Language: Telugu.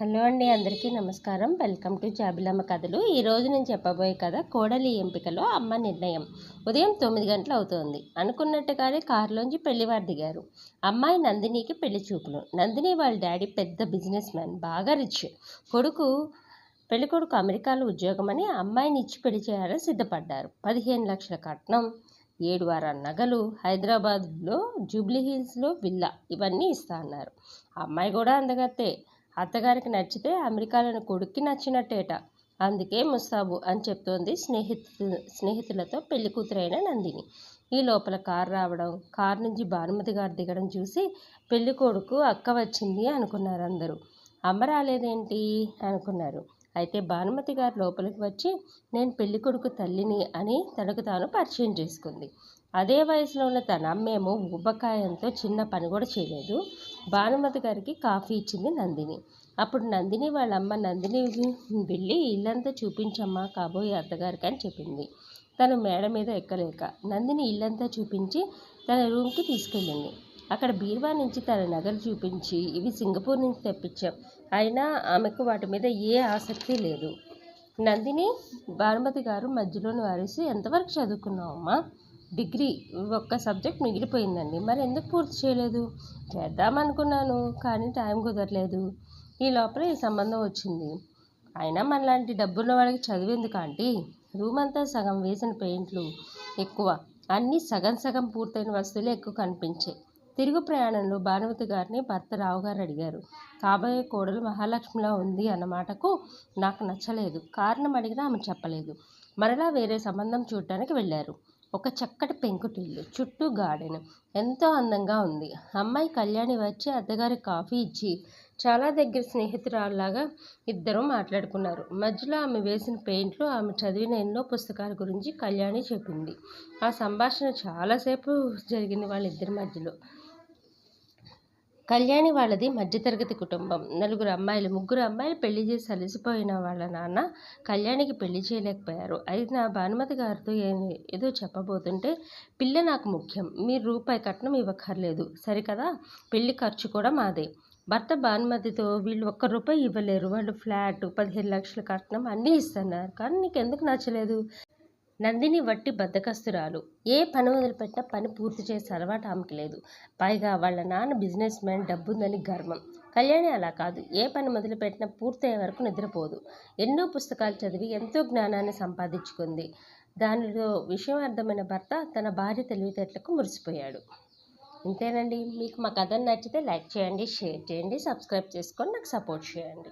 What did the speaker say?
హలో అండి అందరికీ నమస్కారం. వెల్కమ్ టు జాబిలమ్మ కథలు. ఈరోజు నేను చెప్పబోయే కథ కోడలి ఎంపికలో అమ్మ నిర్ణయం. ఉదయం తొమ్మిది గంటలు అవుతోంది. అనుకున్నట్టుగానే కారులోంచి పెళ్ళివారు దిగారు. అమ్మాయి నందినికి పెళ్ళి చూపులు. నందిని వాళ్ళ డాడీ పెద్ద బిజినెస్ మ్యాన్ బాగా రిచ్. కొడుకు పెళ్ళి కొడుకు అమెరికాలో ఉద్యోగం అని అమ్మాయిని ఇచ్చి పెళ్ళి చేయాలని సిద్ధపడ్డారు. పదిహేను లక్షల కట్నం ఏడు వారాల నగలు హైదరాబాద్లో జూబ్లీ హిల్స్లో విల్లా ఇవన్నీ ఇస్తా అన్నారు. అమ్మాయి కూడా అందగత్తే. అత్తగారికి నచ్చితే అమెరికాలోని కొడుక్కి నచ్చినట్టేట. అందుకే ముస్తాబు అని చెప్తోంది స్నేహితు స్నేహితులతో పెళ్ళి కూతురైన నందిని. ఈ లోపల కారు రావడం కారు నుంచి భానుమతి గారు దిగడం చూసి పెళ్ళి కొడుకు అక్క వచ్చింది అనుకున్నారు అందరూ. అమ్మ రాలేదేంటి? అనుకున్నారు. అయితే భానుమతి గారు లోపలికి వచ్చి నేను పెళ్ళి కొడుకు తల్లిని అని తనకు తాను పరిచయం చేసుకుంది. అదే వయసులో ఉన్న తన అమ్మేమో ఉబ్బకాయంతో చిన్న పని కూడా చేయలేదు. భానుమతి గారికి కాఫీ ఇచ్చింది నందిని. అప్పుడు నందిని వాళ్ళ అమ్మ నందిని వెళ్ళి ఇల్లంతా చూపించమ్మా కాబోయే అత్తగారికి అని చెప్పింది. తను మేడ మీద ఎక్కలేక నందిని ఇల్లంతా చూపించి తన రూమ్కి తీసుకెళ్ళింది. అక్కడ బీరువా నుంచి తన నగలు చూపించి ఇవి సింగపూర్ నుంచి తెప్పించాం. అయినా ఆమెకు వాటి మీద ఏ ఆసక్తి లేదు. నందిని భానుమతి గారు మధ్యలోని వారేసి ఎంతవరకు చదువుకున్నావమ్మా? డిగ్రీ ఒక్క సబ్జెక్ట్ మిగిలిపోయిందండి. మరి ఎందుకు పూర్తి చేయలేదు? చేద్దామనుకున్నాను కానీ టైం కుదరలేదు. ఈ లోపల ఈ సంబంధం వచ్చింది. అయినా మనలాంటి డబ్బున్న వాళ్ళకి చదివేందుకు ఆంటీ? రూమ్ అంతా సగం వేసిన పెయింట్లు ఎక్కువ. అన్నీ సగం సగం పూర్తయిన వస్తువులే ఎక్కువ కనిపించాయి తిరుగు ప్రయాణంలో భానుమతి గారిని భర్త రావు గారు అడిగారు. కాబోయే కోడలు మహాలక్ష్మిలా ఉంది అన్న మాటకు నాకు నచ్చలేదు. కారణం అడిగినా ఆమె చెప్పలేదు. మరలా వేరే సంబంధం చూడటానికి వెళ్ళారు. ఒక చక్కటి పెంకుటిల్లు చుట్టూ గార్డెన్. ఎంతో అందంగా ఉంది. అమ్మాయి కళ్యాణి వచ్చి అత్తగారి కాఫీ ఇచ్చి చాలా దగ్గర స్నేహితురాల్లాగా ఇద్దరు మాట్లాడుకున్నారు. మధ్యలో ఆమె వేసిన పెయింట్లు ఆమె చదివిన ఎన్నో పుస్తకాల గురించి కళ్యాణి చెప్పింది. ఆ సంభాషణ చాలాసేపు జరిగింది వాళ్ళిద్దరి మధ్యలో. కళ్యాణి వాళ్ళది మధ్యతరగతి కుటుంబం. నలుగురు అమ్మాయిలు ముగ్గురు అమ్మాయిలు పెళ్ళి చేసి అలసిపోయిన వాళ్ళ నాన్న కళ్యాణికి పెళ్ళి చేయలేకపోయారు. అయినా భానుమతి గారితో ఏదో చెప్పబోతుంటే పిల్ల నాకు ముఖ్యం. మీరు రూపాయి కట్నం ఇవ్వక్కర్లేదు. సరికదా పెళ్ళి ఖర్చు కూడా మాదే. భర్త భానుమతితో వీళ్ళు ఒక్క రూపాయి ఇవ్వలేరు. వాళ్ళు ఫ్లాట్ పదిహేను లక్షల కట్నం అన్నీ ఇస్తున్నారు. కానీ నీకు ఎందుకు నచ్చలేదు? నందిని వట్టి బద్దకస్తురాలు. ఏ పని మొదలుపెట్టినా పని పూర్తి చేసే అలవాటు ఆమెకి లేదు. పైగా వాళ్ళ నాన్న బిజినెస్ మ్యాన్ డబ్బుందని గర్వం. కళ్యాణి అలా కాదు. ఏ పని మొదలుపెట్టినా పూర్తయ్యే వరకు నిద్రపోదు. ఎన్నో పుస్తకాలు చదివి ఎంతో జ్ఞానాన్ని సంపాదించుకుంది. దానిలో విషయం అర్థమైన భర్త తన భార్య తెలివితేటలకు మురిసిపోయాడు. ఇంతేనండి. మీకు మా కథ నచ్చితే లైక్ చేయండి షేర్ చేయండి సబ్స్క్రైబ్ చేసుకొని నాకు సపోర్ట్ చేయండి.